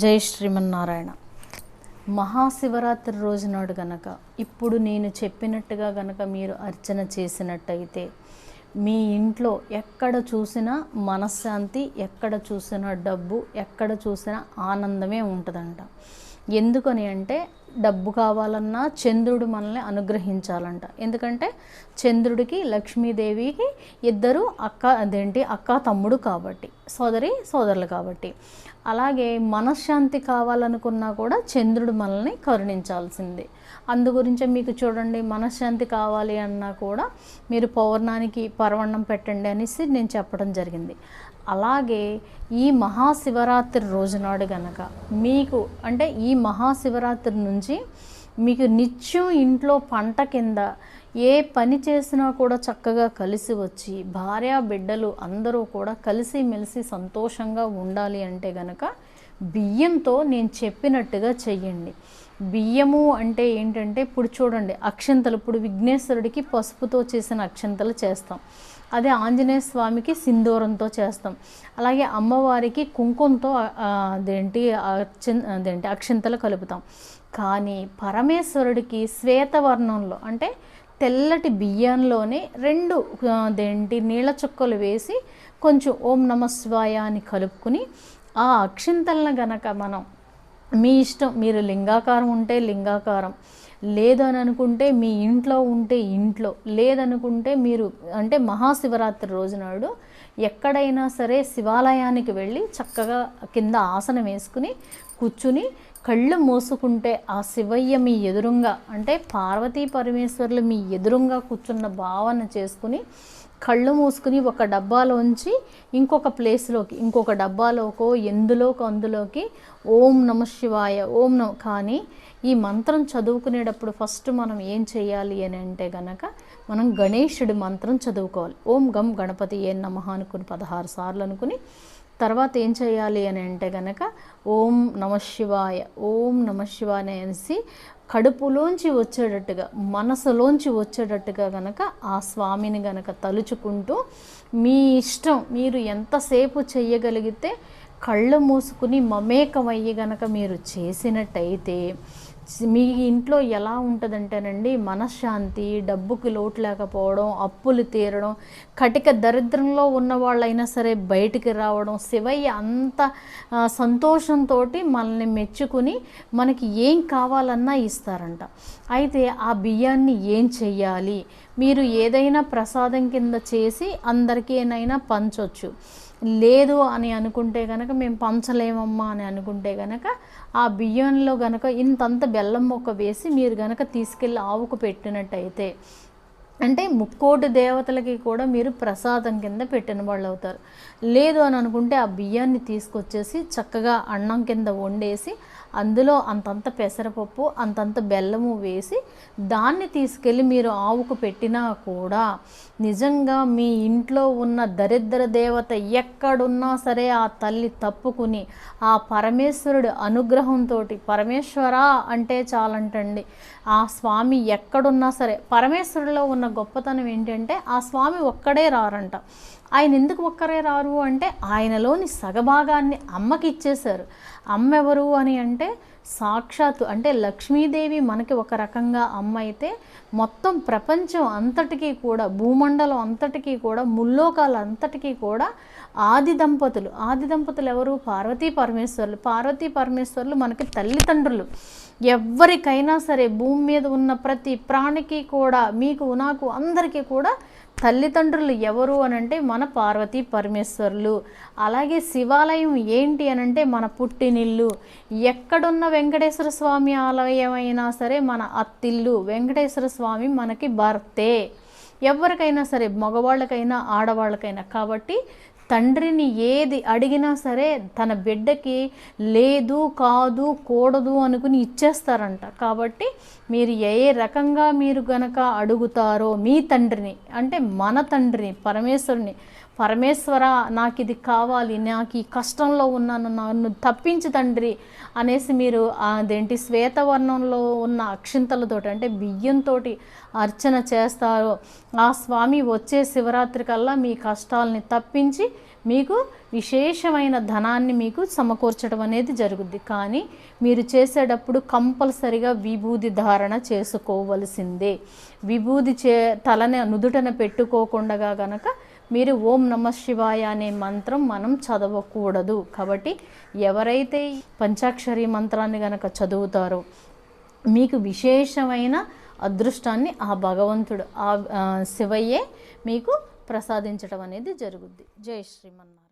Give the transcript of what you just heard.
జై శ్రీమన్నారాయణ. మహాశివరాత్రి రోజు నాడు గనక ఇప్పుడు నేను చెప్పినట్టుగా గనక మీరు అర్చన చేసినట్టయితే మీ ఇంట్లో ఎక్కడ చూసినా మనశ్శాంతి ఎక్కడ చూసినా డబ్బు ఎక్కడ చూసినా ఆనందమే ఉంటుందంట. ఎందుకని అంటే డబ్బు కావాలన్నా చంద్రుడు మనల్ని అనుగ్రహించాలంట. ఎందుకంటే చంద్రుడికి లక్ష్మీదేవికి ఇద్దరు అక్క అదేంటి అక్క తమ్ముడు కాబట్టి సోదరి సోదరులు కాబట్టి. అలాగే మనశ్శాంతి కావాలనుకున్నా కూడా చంద్రుడు మనల్ని కరుణించాల్సిందే. అందుగురించే మీకు చూడండి మనశ్శాంతి కావాలి అన్నా కూడా మీరు పౌర్ణానికి పర్వణం పెట్టండి అనేసి నేను చెప్పడం జరిగింది. అలాగే ఈ మహాశివరాత్రి రోజునాడు గనక మీకు అంటే ఈ మహాశివరాత్రి నుంచి మీకు నిత్యం ఇంట్లో పంట కింద ఏ పని చేసినా కూడా చక్కగా కలిసి వచ్చి భార్య బిడ్డలు అందరూ కూడా కలిసి మెలిసి సంతోషంగా ఉండాలి అంటే గనక బియ్యంతో నేను చెప్పినట్టుగా చెయ్యండి. బియ్యము అంటే ఏంటంటే ఇప్పుడు చూడండి అక్షంతలు ఇప్పుడు విఘ్నేశ్వరుడికి పసుపుతో చేసిన అక్షంతలు చేస్తాం. అదే ఆంజనేయ స్వామికి సింధూరంతో చేస్తాం. అలాగే అమ్మవారికి కుంకుమతో అదేంటి అదేంటి అక్షంతలు కలుపుతాం. కానీ పరమేశ్వరుడికి శ్వేతవర్ణంలో అంటే తెల్లటి బియ్యంలోనే రెండు దేంటి నీళ్ళ చుక్కలు వేసి కొంచెం ఓం నమ శివాయ అని కలుపుకుని ఆ అక్షింతలను గనక మనం మీ ఇష్టం మీరు లింగాకారం ఉంటే లింగాకారం లేదని అనుకుంటే మీ ఇంట్లో ఉంటే ఇంట్లో లేదనుకుంటే మీరు అంటే మహాశివరాత్రి రోజు నాడు ఎక్కడైనా సరే శివాలయానికి వెళ్ళి చక్కగా కింద ఆసనం వేసుకుని కూర్చుని కళ్ళు మూసుకుంటే ఆ శివయ్య మీ ఎదురుంగా అంటే పార్వతీ పరమేశ్వర్లు మీ ఎదురుంగా కూర్చున్న భావన చేసుకుని కళ్ళు మూసుకుని ఒక డబ్బాలోంచి ఇంకొక ప్లేస్లోకి ఇంకొక డబ్బాలోకో ఎందులోకో అందులోకి ఓం నమ శివాయ ఓం నమ. కానీ ఈ మంత్రం చదువుకునేటప్పుడు ఫస్ట్ మనం ఏం చేయాలి అని అంటే గనక మనం గణేశుడి మంత్రం చదువుకోవాలి. ఓం గం గణపతి ఏ నమ అనుకుని పదహారు సార్లు అనుకుని తర్వాత ఏం చేయాలి అని అంటే కనుక ఓం నమ శివాయ ఓం నమ శివాయ అనేసి కడుపులోంచి వచ్చేటట్టుగా మనసులోంచి వచ్చేటట్టుగా గనక ఆ స్వామిని గనక తలుచుకుంటూ మీ ఇష్టం మీరు ఎంతసేపు చేయగలిగితే కళ్ళు మూసుకుని మమేకమయ్యి గనక మీరు చేసినట్టయితే మీ ఇంట్లో ఎలా ఉంటుందంటేనండి మనశ్శాంతి డబ్బుకి లోటు లేకపోవడం అప్పులు తీరడం కటిక దరిద్రంలో ఉన్న వాళ్ళైనా సరే బయటికి రావడం శివయ్య అంత సంతోషంతో మనల్ని మెచ్చుకుని మనకి ఏం కావాలన్నా ఇస్తారంట. అయితే ఆ బియ్యాన్ని ఏం చెయ్యాలి? మీరు ఏదైనా ప్రసాదం కింద చేసి అందరికీనైనా పంచొచ్చు. లేదు అని అనుకుంటే కనుక మేము పంచలేమమ్మా అని అనుకుంటే కనుక ఆ బియ్యంలో కనుక ఇంతంత బెల్లం మొక్క వేసి మీరు కనుక తీసుకెళ్ళి ఆవుకు పెట్టినట్టయితే అంటే ముక్కోటి దేవతలకి కూడా మీరు ప్రసాదం కింద పెట్టిన వాళ్ళు అవుతారు. లేదు అని అనుకుంటే ఆ బియ్యాన్ని తీసుకొచ్చేసి చక్కగా అన్నం కింద వండేసి అందులో అంతంత పెసరపప్పు అంతంత బెల్లము వేసి దాన్ని తీసుకెళ్ళి మీరు ఆవుకు పెట్టినా కూడా నిజంగా మీ ఇంట్లో ఉన్న దరిద్ర దేవత ఎక్కడున్నా సరే ఆ తల్లి తప్పుకుని ఆ పరమేశ్వరుడి అనుగ్రహంతో పరమేశ్వర అంటే చాలంటండి. ఆ స్వామి ఎక్కడున్నా సరే పరమేశ్వరుడిలో ఉన్న గొప్పతనం ఏంటంటే ఆ స్వామి ఒక్కడే రారంట. ఆయన ఎందుకు ఒక్కరే రారు అంటే ఆయనలోని సగభాగాన్ని అమ్మకి ఇచ్చేశారు అమ్మ ఎవరు అని అంటే అంటే సాక్షాత్తు అంటే లక్ష్మీదేవి మనకి ఒక రకంగా అమ్మ అయితే మొత్తం ప్రపంచం అంతటికీ కూడా భూమండలం అంతటికీ కూడా ముల్లోకాల అంతటికీ కూడా ఆది దంపతులు. ఆది దంపతులు ఎవరు? పార్వతీ పరమేశ్వర్లు. పార్వతీ పరమేశ్వర్లు మనకి తల్లిదండ్రులు. ఎవరికైనా సరే భూమి మీద ఉన్న ప్రతి ప్రాణికి కూడా మీకు నాకు అందరికీ కూడా తల్లిదండ్రులు ఎవరు అని అంటే మన పార్వతీ పరమేశ్వర్లు. అలాగే శివాలయం ఏంటి అనంటే మన పుట్టినిల్లు. ఎక్కడున్న వెంకటేశ్వర స్వామి ఆలయం అయినా సరే మన అత్తిల్లు. వెంకటేశ్వర స్వామి మనకి భర్తే. ఎవరికైనా సరే మగవాళ్ళకైనా ఆడవాళ్ళకైనా కాబట్టి తండ్రిని ఏది అడిగినా సరే తన బిడ్డకి లేదు కాదు కూడదు అనుకుని ఇచ్చేస్తారంట. కాబట్టి మీరు ఏ రకంగా మీరు గనక అడుగుతారో మీ తండ్రిని అంటే మన తండ్రిని పరమేశ్వరుని పరమేశ్వర నాకు ఇది కావాలి నాకు ఈ కష్టంలో ఉన్నాను నన్ను తప్పించు తండ్రి అనేసి మీరు అదేంటి శ్వేతవర్ణంలో ఉన్న అక్షింతలతోటి అంటే బియ్యంతో అర్చన చేస్తారో. ఆ స్వామి వచ్చే శివరాత్రి కల్లా మీ కష్టాలని తప్పించి మీకు విశేషమైన ధనాన్ని మీకు సమకూర్చడం అనేది జరుగుద్ది. కానీ మీరు చేసేటప్పుడు కంపల్సరిగా విభూది ధారణ చేసుకోవలసిందే. విభూది చే తలని నుదుటన పెట్టుకోకుండా కనుక మీరు ఓం నమ శివాయ అనే మంత్రం మనం చదవకూడదు. కాబట్టి ఎవరైతే పంచాక్షరి మంత్రాన్ని గనక చదువుతారో మీకు విశేషమైన అదృష్టాన్ని ఆ భగవంతుడు ఆ ఆ శివయ్యే మీకు ప్రసాదించడం అనేది జరుగుద్ది. జై శ్రీమన్నారాయణ.